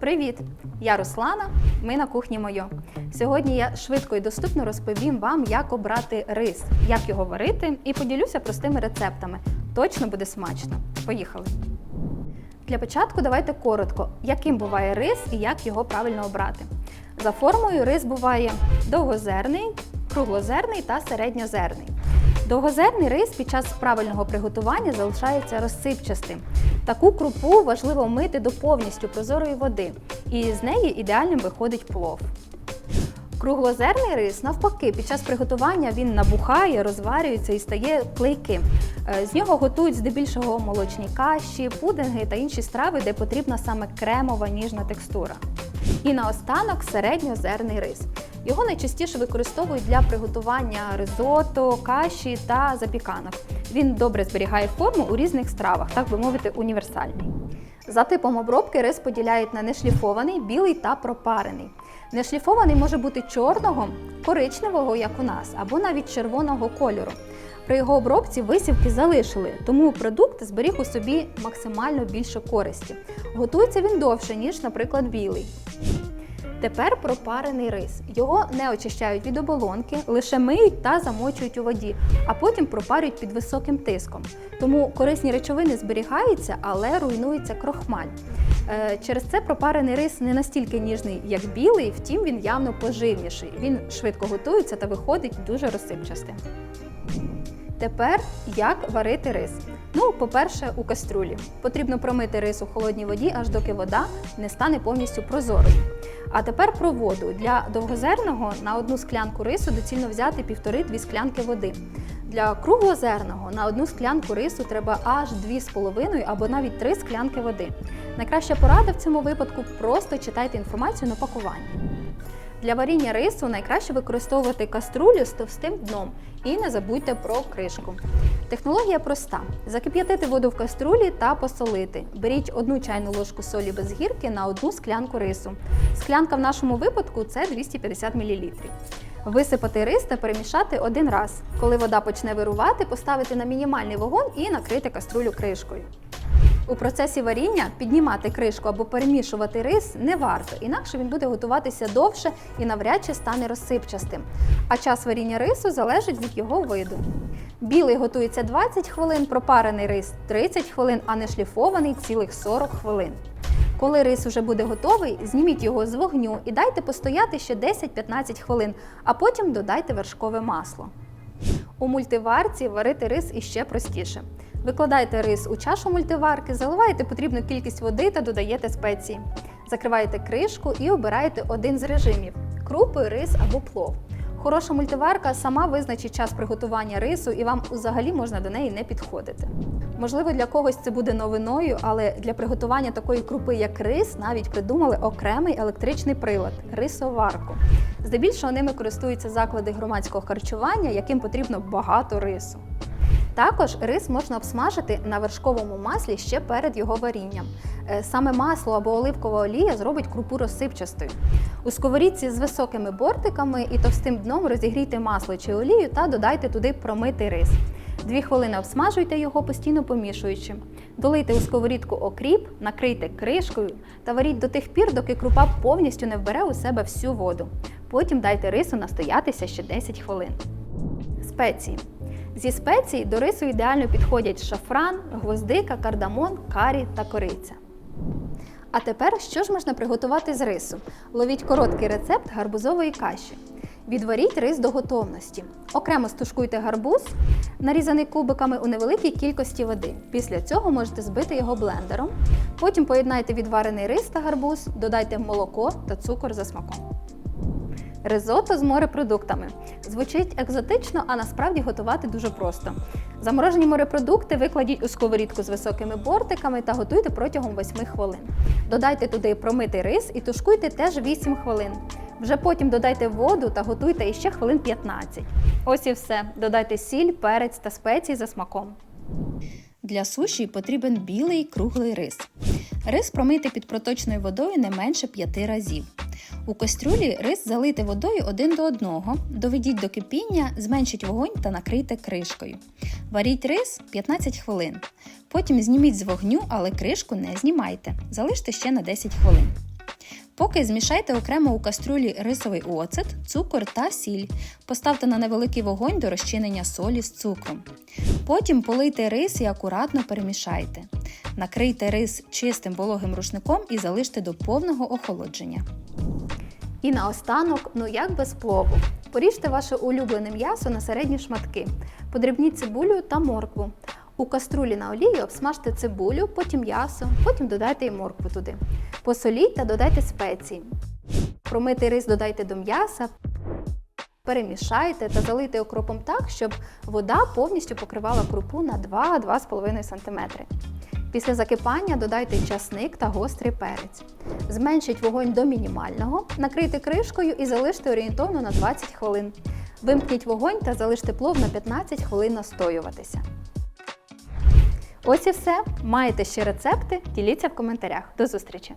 Привіт! Я Руслана. Ми на кухні Мойо. Сьогодні я швидко і доступно розповім вам, як обрати рис, як його варити, і поділюся простими рецептами. Точно буде смачно. Поїхали! Для початку давайте коротко, яким буває рис і як його правильно обрати. За формою рис буває довгозерний, круглозерний та середньозерний. Довгозерний рис під час правильного приготування залишається розсипчастим. Таку крупу важливо мити до повністю прозорої води, і з неї ідеальним виходить плов. Круглозерний рис, навпаки, під час приготування він набухає, розварюється і стає клейким. Е, З нього готують здебільшого молочні каші, пудинги та інші страви, де потрібна саме кремова ніжна текстура. І наостанок середньозерний рис. Його найчастіше використовують для приготування ризотто, каші та запіканок. Він добре зберігає форму у різних стравах, так би мовити, універсальний. За типом обробки рис поділяють на нешліфований, білий та пропарений. Нешліфований може бути чорного, коричневого, як у нас, або навіть червоного кольору. При його обробці висівки залишили, тому продукт зберіг у собі максимально більше користі. Готується він довше, ніж, наприклад, білий. Тепер пропарений рис. Його не очищають від оболонки, лише миють та замочують у воді, а потім пропарюють під високим тиском. Тому корисні речовини зберігаються, але руйнується крохмаль. Е, Через це пропарений рис не настільки ніжний, як білий, втім він явно поживніший. Він швидко готується та виходить дуже розсипчастим. Тепер як варити рис? Ну, по-перше, у каструлі. Потрібно промити рис у холодній воді, аж доки вода не стане повністю прозорою. А тепер про воду. Для довгозерного на одну склянку рису доцільно взяти 1,5-2 склянки води. Для круглозерного на одну склянку рису треба аж 2,5 або навіть 3 склянки води. Найкраща порада в цьому випадку просто читайте інформацію на пакуванні. Для варіння рису найкраще використовувати каструлю з товстим дном і не забудьте про кришку. Технологія проста: закип'ятити воду в каструлі та посолити. Беріть одну чайну ложку солі без гірки на одну склянку рису. Склянка в нашому випадку це 250 мл. Висипати рис та перемішати один раз. Коли вода почне вирувати, поставити на мінімальний вогонь і накрити каструлю кришкою. У процесі варіння піднімати кришку або перемішувати рис не варто, інакше він буде готуватися довше і навряд чи стане розсипчастим. А час варіння рису залежить від його виду. Білий готується 20 хвилин, пропарений рис 30 хвилин, а не шліфований цілих 40 хвилин. Коли рис уже буде готовий, зніміть його з вогню і дайте постояти ще 10-15 хвилин, а потім додайте вершкове масло. У мультиварці варити рис іще простіше. Викладайте рис у чашу мультиварки, заливаєте потрібну кількість води та додаєте спеції. Закриваєте кришку і обираєте один з режимів крупи, рис або плов. Хороша мультиварка сама визначить час приготування рису і вам взагалі можна до неї не підходити. Можливо, для когось це буде новиною, але для приготування такої крупи, як рис, навіть придумали окремий електричний прилад рисоварку. Здебільшого ними користуються заклади громадського харчування, яким потрібно багато рису. Також рис можна обсмажити на вершковому маслі ще перед його варінням. Е, Саме масло або оливкова олія зробить крупу розсипчастою. У сковорідці з високими бортиками і товстим дном розігрійте масло чи олію та додайте туди промитий рис. Дві хвилини обсмажуйте його, постійно помішуючи. Долийте у сковорідку окріп, накрийте кришкою та варіть до тих пір, доки крупа повністю не вбере у себе всю воду. Потім дайте рису настоятися ще 10 хвилин. Спеції. Зі спецій до рису ідеально підходять шафран, гвоздика, кардамон, карі та кориця. А тепер що ж можна приготувати з рису? Ловіть короткий рецепт гарбузової каші. Відваріть рис до готовності. Окремо стушкуйте гарбуз, нарізаний кубиками у невеликій кількості води. Після цього можете збити його блендером. Потім поєднайте відварений рис та гарбуз, додайте молоко та цукор за смаком. Ризотто з морепродуктами. Звучить екзотично, а насправді готувати дуже просто. Заморожені морепродукти викладіть у сковорідку з високими бортиками та готуйте протягом 8 хвилин. Додайте туди промитий рис і тушкуйте теж 8 хвилин. Вже потім додайте воду та готуйте іще хвилин 15. Ось і все. Додайте сіль, перець та спеції за смаком. Для суші потрібен білий круглий рис. Рис промийте під проточною водою не менше 5 разів. У кастрюлі рис залийте водою один до одного, доведіть до кипіння, зменшіть вогонь та накрийте кришкою. Варіть рис 15 хвилин. Потім зніміть з вогню, але кришку не знімайте. Залиште ще на 10 хвилин. Поки змішайте окремо у каструлі рисовий оцет, цукор та сіль. Поставте на невеликий вогонь до розчинення солі з цукром. Потім полийте рис і акуратно перемішайте. Накрийте рис чистим вологим рушником і залиште до повного охолодження. І наостанок, ну як без плову. Поріжте ваше улюблене м'ясо на середні шматки. Подрібніть цибулю та моркву. У каструлі на олії обсмажте цибулю, потім м'ясо, потім додайте і моркву туди. Посоліть та додайте спеції. Промитий рис додайте до м'яса, перемішайте та залийте окропом так, щоб вода повністю покривала крупу на 2-2,5 см. Після закипання додайте часник та гострий перець. Зменшіть вогонь до мінімального, накрийте кришкою і залиште орієнтовно на 20 хвилин. Вимкніть вогонь та залиште плов на 15 хвилин настоюватися. Ось і все. Маєте ще рецепти? Діліться в коментарях. До зустрічі!